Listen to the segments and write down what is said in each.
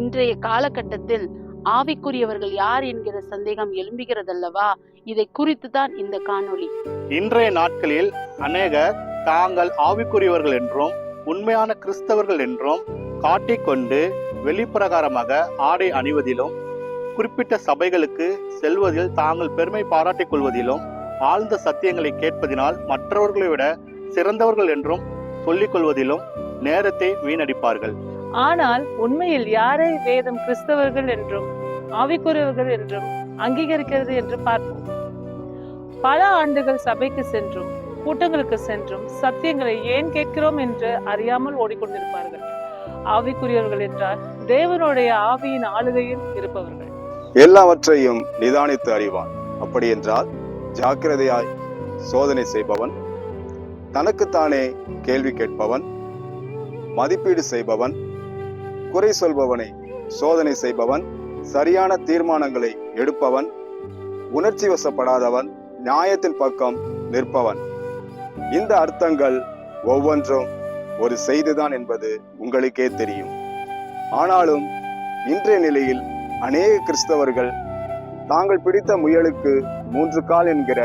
இன்றைய காலகட்டத்தில் ஆவிக்குரியவர்கள் யார் என்கிற சந்தேகம் எழும்புகிறதல்லவா? இதை குறித்து தான் இந்த காணொளி. இன்றைய நாட்களில் அநேகர் தாங்கள் ஆவிக்குரியவர்கள் என்றும் உண்மையான கிறிஸ்தவர்கள் என்றும் காட்டிக்கொண்டு வெளிப்பிரகாரமாக ஆடை அணிவதிலும் குறிப்பிட்ட சபைகளுக்கு செல்வதில் தாங்கள் பெருமை பாராட்டிக் கொள்வதிலும் ஆழ்ந்த சத்தியங்களை கேட்பதினால் மற்றவர்களை விட சிறந்தவர்கள் என்றும் சொல்லிக் கொள்வதிலும் நேரத்தை வீணடிப்பார்கள். ஆனால் உண்மையில் யாரை வேதம் கிறிஸ்தவர்கள் என்றும் ஆவிக்குரியவர்கள் என்றும் அங்கீகரிக்கிறது என்று பார்ப்போம். பல ஆண்டுகள் சபைக்கு சென்றும் கூட்டங்களுக்கு சென்றும் சத்தியங்களை ஏன் கேட்கிறோம் என்று அறியாமல் ஓடிக்கொண்டிருப்பார்கள். ஆவிக்குரியவர்கள் என்றால் தேவனுடைய ஆவியின் ஆளுகையில் இருப்பவர்கள். எல்லாவற்றையும் நிதானித்து அறிவான். அப்படி என்றால் ஜாக்கிரதையாய் சோதனை செய்பவன் தனக்குத்தானே கேள்வி கேட்பவன் மதிப்பீடு செய்பவன் குறை சொல்பவனை சோதனை செய்பவன் சரியான தீர்மானங்களை எடுப்பவன் உணர்ச்சி வசப்படாதவன் நியாயத்தின் பக்கம் நிற்பவன். இந்த அர்த்தங்கள் ஒவ்வொன்றும் ஒரு செய்திதான் என்பது உங்களுக்கே தெரியும். ஆனாலும் இன்றைய நிலையில் அநேக கிறிஸ்தவர்கள் தாங்கள் பிடித்த முயலுக்கு மூன்று கால் என்கிற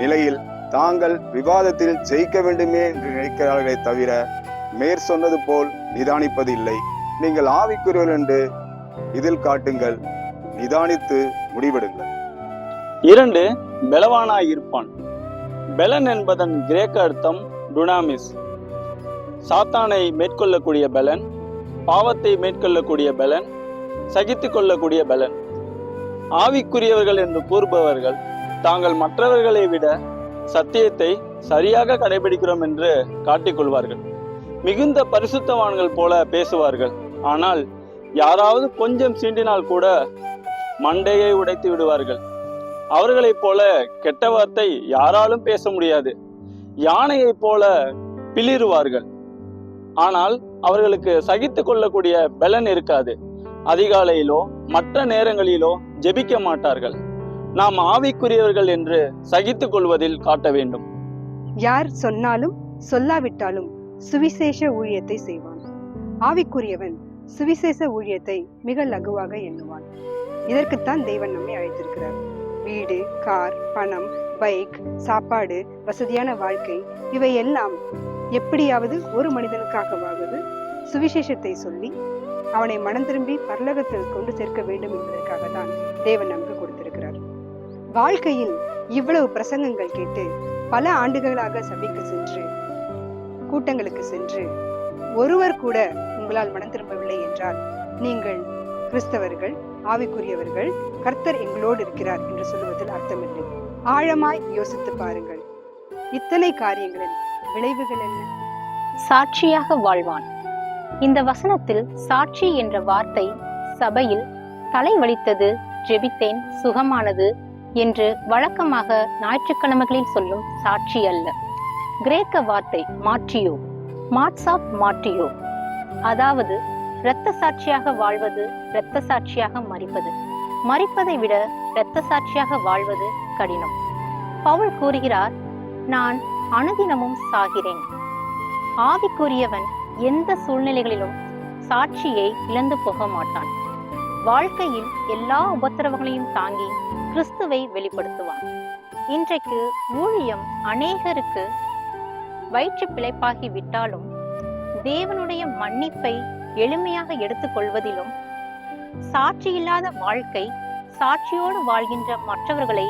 நிலையில் தாங்கள் விவாதத்தில் ஜெயிக்க வேண்டுமே என்று நினைக்கிறார்களே தவிர மேற் சொன்னது போல் நிதானிப்பது இல்லை நீங்கள் ஆவிக்குரியவர் என்று இதில் காட்டுங்கள். நிதானித்து முடிவெடுங்கள். இரண்டு பெலவானாய் இருப்பான். பெலன் என்பதன் கிரேக்க அர்த்தம் டுனாமிஸ். சாத்தானை மேற்கொள்ளக்கூடிய பெலன் பாவத்தை மேற்கொள்ளக்கூடிய பெலன் சகித்து கொள்ளக்கூடிய பெலன். ஆவிக்குரியவர்கள் என்று கூறுபவர்கள் தாங்கள் மற்றவர்களை விட சத்தியத்தை சரியாக கடைபிடிக்கிறோம் என்று காட்டிக்கொள்வார்கள் மிகுந்த பரிசுத்தவான்கள் போல பேசுவார்கள். ஆனால் யாராவது கொஞ்சம் சீண்டினால் கூட மண்டையை உடைத்து விடுவார்கள். அவர்களைப் போல கெட்ட வார்த்தை யாராலும் பேச முடியாது. யானையைப் போல பிளிருவார்கள். ஆனால் அவர்களுக்கு சகித்து கொள்ளக்கூடிய பலன் இருக்காது. அதிகாலையிலோ மற்ற நேரங்களிலோ ஜெபிக்க மாட்டார்கள். நாம் ஆவிக்குரியவர்கள் என்று சகித்துக் கொள்வதில் காட்ட வேண்டும். யார் சொன்னாலும் சொல்லாவிட்டாலும் சுவிசேஷ ஊழியத்தை செய்வான். ஆவிக்குரியவன் சுவிசேஷ ஊழியத்தை மிக லகுவாக எண்ணுவான். இதற்குத்தான் தேவன் நம்மை அழைத்திருக்கிறார். வீடு கார் பணம் பைக் சாப்பாடு வசதியான வாழ்க்கை இவை எல்லாம் எப்படியாவது ஒரு மனிதனுக்காகவாவது சுவிசேஷத்தை சொல்லி அவனை மனம் திரும்பி பரலகத்தில் கொண்டு சேர்க்க வேண்டும் என்பதற்காக தான் தேவன் நமக்கு கொடுத்திருக்கிறார். வாழ்க்கையில் இவ்வளவு பிரசங்கங்கள் கேட்டு பல ஆண்டுகளாக சபைக்கு சென்று கூட்டங்களுக்கு சென்று ஒருவர் கூட உங்களால் மனம் திரும்பவில்லை என்றால் நீங்கள் கிறிஸ்தவர்கள் ஆவிக்குரியவர்கள் கர்த்தர் எங்களோடு இருக்கிறார் என்று சொல்லுவதில் அர்த்தமில்லை. ஆழமாய் யோசித்து பாருங்கள். இத்தனை காரியங்களின் விளைவுகள் என்ன? சாட்சியாக வாழ்வான். இந்த வசனத்தில் சாட்சி என்ற வார்த்தை சபையில் தலைவலித்தது ஜெபித்தேன் சுகமானது என்று வழக்கமாக ஞாயிற்றுக்கிழமைகளில் சொல்லும் சாட்சி அல்ல. கிரேக்க வார்த்தை மாற்றியோ. மாட்ஸ் ஆஃப் மாற்றியோ. அதாவது இரத்த சாட்சியாக வாழ்வது இரத்த சாட்சியாக மறிப்பது. மறிப்பதை விட இரத்த சாட்சியாக வாழ்வது கடினம். பவுல் கூறுகிறார் நான் அனுதினமும் சாகிறேன். ஆவிக்குரியவன் எந்த சூழ்நிலைகளிலும் சாட்சியை இழந்து போக மாட்டான். வாழ்க்கையில் எல்லா உபத்திரவங்களையும் தாங்கி கிறிஸ்துவை வெளிப்படுத்துவான். இன்றைக்கு ஊழியம் அநேகருக்கு வயிற்று பிழைப்பாகி விட்டாலும் தேவனுடைய மன்னிப்பை எளிமையாக எடுத்துக்கொள்வதிலும் சாட்சி இல்லாத வாழ்க்கை சாட்சியோடு வாழ்கின்ற மற்றவர்களை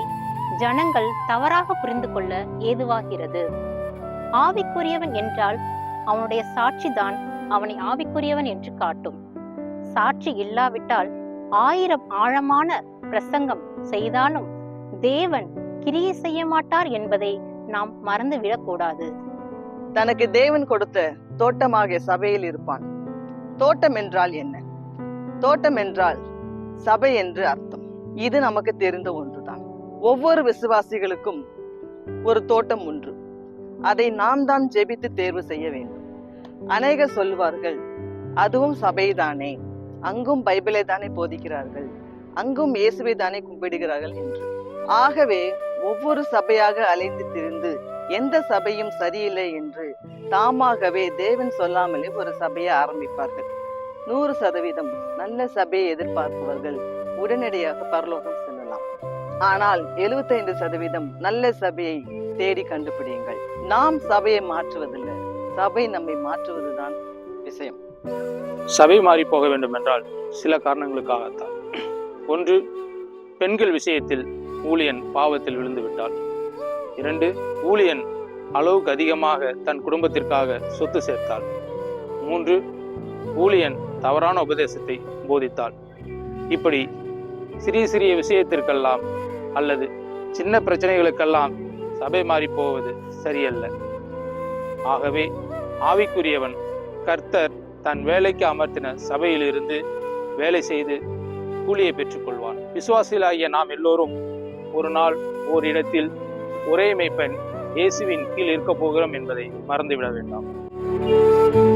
ஜனங்கள் தவறாக புரிந்து கொள்ள ஏதுவாகிறது. ஆவிக்குரியவன் என்றால் அவனுடைய சாட்சிதான் அவனை ஆவிக்குரியவன் என்று காட்டும். சாட்சி இல்லாவிட்டால் ஆயிரம் ஆழமான பிரசங்கம் செய்தாலும் தேவன் கிரியை செய்ய மாட்டார் என்பதை நாம் மறந்துவிடக் கூடாது தனக்கு தேவன் கொடுத்த தோட்டமாகிய சபையில் இருப்பான். தோட்டம் என்றால் என்ன? தோட்டம் என்றால் சபை என்று அர்த்தம். இது நமக்கு தெரிந்த ஒன்றுதான். ஒவ்வொரு விசுவாசிகளுக்கும் ஒரு தோட்டம் உண்டு. அதை நாம் தான் ஜெபித்து தேர்வு செய்ய வேண்டும். அநேகர் சொல்வார்கள் அதுவும் சபைதானே? அங்கும் பைபிளை தானே போதிக்கிறார்கள்? அங்கும் இயேசுவை தானே கும்பிடுகிறார்கள்? என்று. ஆகவே ஒவ்வொரு சபையாக அலைந்து திரிந்து எந்த சபையும் சரியில்லை என்று தாமாகவே தேவன் சொல்லாமலே ஒரு சபையை ஆரம்பிப்பார்கள். நூறு சதவீதம் நல்ல சபையை எதிர்பார்ப்பவர்கள் உடனடியாக பரலோகம் செல்லலாம். ஆனால் 75% சதவீதம் நல்ல சபையை தேடி கண்டுபிடியுங்கள். நாம் சபையை மாற்றுவதில்லை. சபை நம்மை மாற்றுவதுதான் விஷயம். சபை மாறி போக வேண்டும் என்றால் சில காரணங்களுக்காகத்தான். ஒன்று பெண்கள் விஷயத்தில் ஊழியன் பாவத்தில் விழுந்துவிட்டால் இரண்டு ஊழியன் அளவுக்கு அதிகமாக தன் குடும்பத்திற்காக சொத்து சேர்த்தாள். மூன்று ஊழியன் தவறான உபதேசத்தை போதித்தாள். இப்படி சிறிய சிறிய விஷயத்திற்கெல்லாம் அல்லது சின்ன பிரச்சனைகளுக்கெல்லாம் சபை மாறி போவது சரியல்ல. ஆகவே ஆவிக்குரியவன் கர்த்தர் தன் வேலைக்கு அமர்த்தின சபையிலிருந்து வேலை செய்து கூலியை பெற்றுக்கொள்வான். விசுவாசிகளாகிய நாம் எல்லோரும் ஒரு நாள் ஓர் இடத்தில் ஒரே மெய்ப்பெண் இயேசுவின் கீழ் இருக்க போகிறோம் என்பதை மறந்துவிட வேண்டாம்.